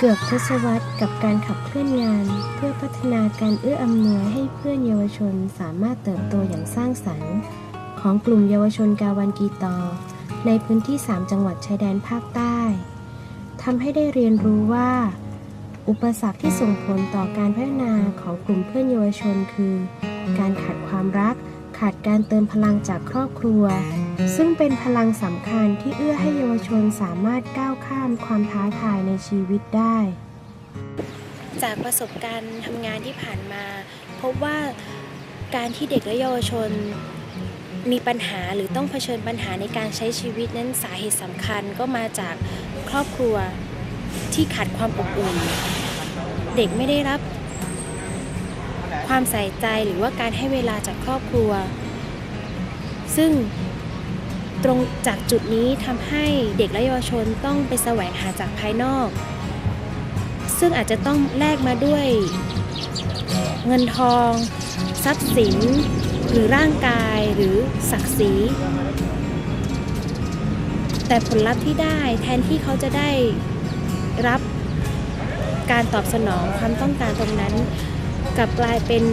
เกือบทศวรรษกับการขับเคลื่อนงาน เพื่อพัฒนาการเอื้ออำนวยให้เพื่อนเยาวชนสามารถเติบโตอย่างสร้างสรรค์ ของกลุ่มเยาวชนกาวันกีตอ ในพื้นที่ 3 จังหวัดชายแดนภาคใต้ทำให้ได้เรียนรู้ว่า อุปสรรคที่ส่งผลต่อการพัฒนาของกลุ่มเพื่อนเยาวชนคือ การขาดความรัก ขาดการเติมพลังจากครอบครัว ซึ่งเป็นพลังสำคัญที่เอื้อให้เยาวชนสามารถก้าวข้ามความท้าทายในชีวิตได้ จากประสบการณ์ทำงานที่ผ่านมา พบว่าการที่เด็กและเยาวชนมีปัญหาหรือต้องเผชิญปัญหาในการใช้ชีวิตนั้นสาเหตุสำคัญก็มาจากครอบครัวที่ขาดความอบอุ่น เด็กไม่ได้รับ ความใส่ใจหรือว่าการให้เวลาจากครอบครัว ซึ่ง ตรงจากจุดนี้ทำให้เด็กและเยาวชนต้องไปแสวงหาจากภายนอก ซึ่งอาจจะต้องแลกมาด้วยเงินทอง ทรัพย์สิน หรือร่างกายหรือศักดิ์ศรีแต่ผลลัพธ์ที่ได้แทนที่เขาจะได้รับการตอบสนองความต้องการตรงนั้น กลับกลายเป็น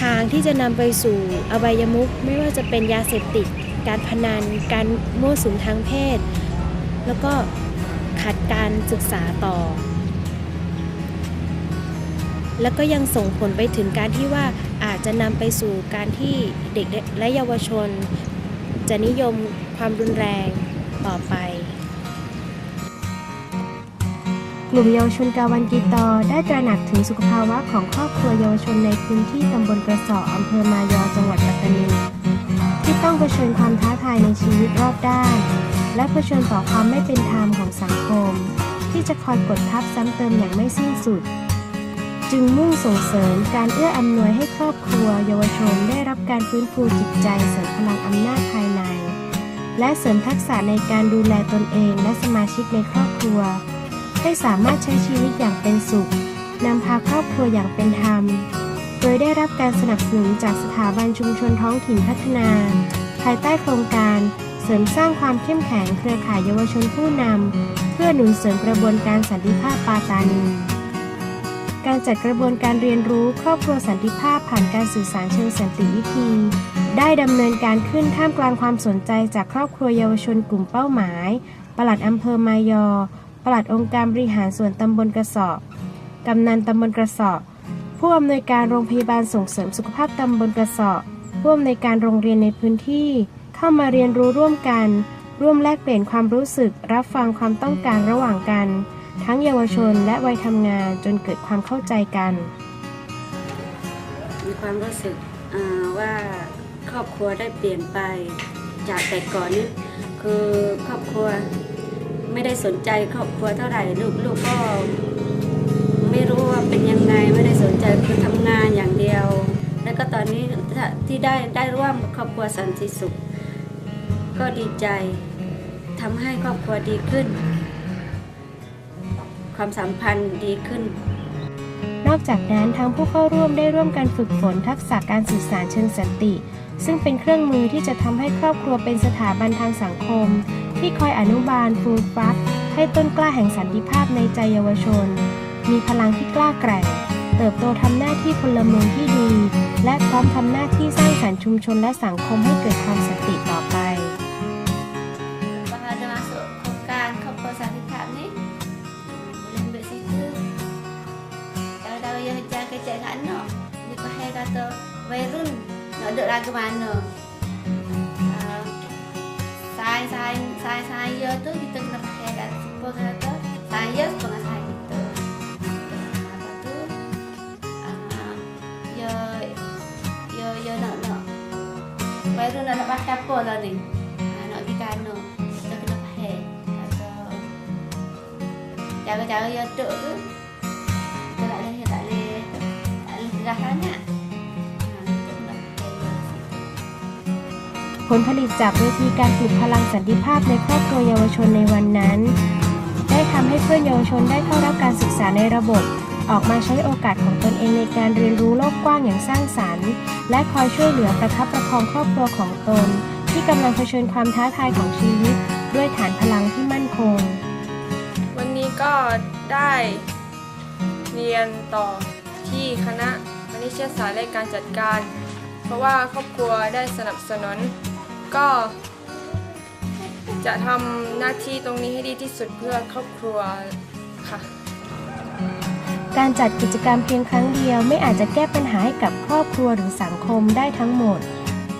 ทางที่จะนำไปสู่อบายมุขไม่ว่าจะเป็นยาเสพติด การพนัน การมั่วสุมทางเพศ แล้วก็ขาดการศึกษาต่อ แล้วก็ยังส่งผลไปถึงการที่ว่าอาจจะนำไปสู่การที่เด็กและเยาวชน จะนิยมความรุนแรงต่อไป กลุ่มเยาวชนกาวันกีตอได้ตระหนักถึงสุขภาวะของครอบครัวเยาวชนในพื้นที่ตำบลกระสออำเภอมายอจังหวัดปัตตานี ต้องเผชิญความท้าทายในชีวิตรอบด้าน และเผชิญต่อความไม่เป็นธรรมของสังคม ที่จะคอยกดทับซ้ำเติมอย่างไม่สิ้นสุด จึงมุ่งส่งเสริมการเอื้ออำนวยให้ครอบครัว เยาวชนได้รับการฟื้นฟูจิตใจเสริมพลังอำนาจภายใน และเสริมทักษะในการดูแลตนเองและสมาชิกในครอบครัว ให้สามารถใช้ชีวิตอย่างเป็นสุขนำพาครอบครัวอย่างเป็นธรรมโดยได้รับการสนับสนุนจากสถาบันชุมชนท้องถิ่นพัฒนาายใต้โครงการ เสริมสร้างความเข้มแข็งเครือข่ายเยาวชนผู้นำ เพื่อหนุนเสริมกระบวนการสันติภาพปาตานี การจัดกระบวนการเรียนรู้ครอบครัวสันติภาพผ่านการสื่อสารเชิงสันติวิธี ได้ดำเนินการขึ้นท่ามกลางความสนใจจากครอบครัวเยาวชนกลุ่มเป้าหมาย ปลัดอำเภอมายอ ปลัดองค์การบริหารส่วนตำบลกระสอบ กำนันตำบลกระสอบ ผู้อำนวยการโรงพยาบาลส่งเสริมสุขภาพตำบลกระสอบ ผู้อำนวยการโรงเรียนในพื้นที่ เข้ามาเรียนรู้ร่วมกัน ร่วมแลกเปลี่ยนความรู้สึก รับฟังความต้องการระหว่างกัน ทั้งเยาวชนและวัยทำงานจนเกิดความเข้าใจกัน มีความรู้สึกว่าครอบครัวได้เปลี่ยนไปจากแต่ก่อนนี้คือครอบครัวไม่ได้สนใจครอบครัวเท่าไหร่ลูกลูกก็ไม่รู้ว่าเป็นยังไงไม่ได้สนใจคือทำงานอย่างเดียว แล้วก็ตอนนี้ที่ได้ได้ร่วมครอบครัวสันติสุข ก็ดีใจทำให้ครอบครัวดีขึ้น ความสัมพันธ์ดีขึ้น นอกจากนั้นทางผู้เข้าร่วมได้ร่วมกันฝึกฝนทักษะการสื่อสารเชิงสันติ ซึ่งเป็นเครื่องมือที่จะทำให้ครอบครัวเป็นสถาบันทางสังคม ที่คอยอนุบาลฟูมฟักให้ต้นกล้าแห่งสันติภาพในใจเยาวชน มีพลังที่กล้าแกร่ง เติบโตทำหน้าที่พลเมืองที่ดี และพร้อมทำหน้าที่สร้างสรรค์ชุมชนและสังคมให้เกิดความสันติต่อไป Bang ada masuk program Kopel Santikat ni Boleh ambil situ Tahu-tahu yang hujan kecil kat nak Dia pahal kata Wairun Nak duduk lagu mana Ah, Sai sai sai saya tu kita kena pakai kat siapa kata saya Wairun nak nak pakai apa lah ni? Ah, nak pergi kano kita kena faham kata cara-cara yang tok tu kita tak boleh tak boleh tak boleh gerah sangat ha, kita kena faham dari situ. ผลผลิตจากเวทีการปลุกพลังสันติภาพในครอบครัวเยาวชนในวันนั้น ได้ทำให้เพื่อนเยาวชนได้เข้ารับการศึกษาในระบบ ออกมาใช้โอกาสของตนเองในการเรียนรู้โลกกว้างอย่างสร้างสรรค์ และคอยช่วยเหลือประคับประคองครอบครัวของตน ที่กำลังเผชิญความท้าทายของชีวิต ด้วยฐานพลังที่มั่นคง วันนี้ก็ได้เรียนต่อที่คณะมนุษยศาสตร์และการจัดการ เพราะว่าครอบครัวได้สนับสนุนก็ จะทำหน้าที่ตรงนี้ให้ดีที่สุดเพื่อครอบครัวค่ะ การจัดกิจกรรมเพียงครั้งเดียวไม่อาจจะแก้ปัญหาให้กับครอบครัวหรือสังคมได้ทั้งหมด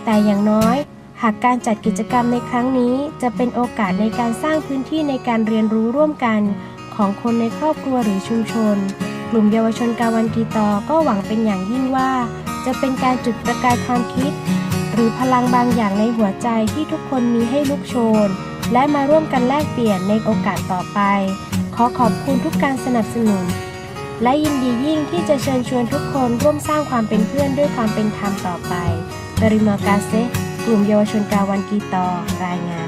แต่อย่างน้อย หากการจัดกิจกรรมในครั้งนี้ จะเป็นโอกาสในการสร้างพื้นที่ในการเรียนรู้ร่วมกัน ของคนในครอบครัวหรือชุมชน กลุ่มเยาวชนกาวันกีตอก็หวังเป็นอย่างยิ่งว่า จะเป็นการจุดประกายความคิด หรือพลังบางอย่างในหัวใจที่ทุกคนมีให้ลุกโชน และมาร่วมกันแลกเปลี่ยนในโอกาสต่อไป ขอขอบคุณทุกการสนับสนุน และยินดียิ่งที่จะเชิญชวนทุกคนร่วมสร้างความเป็นเพื่อนด้วยความเป็นธรรมต่อไป ปริมากาเซกลุ่มเยาวชนกาวันกีตอรายงาน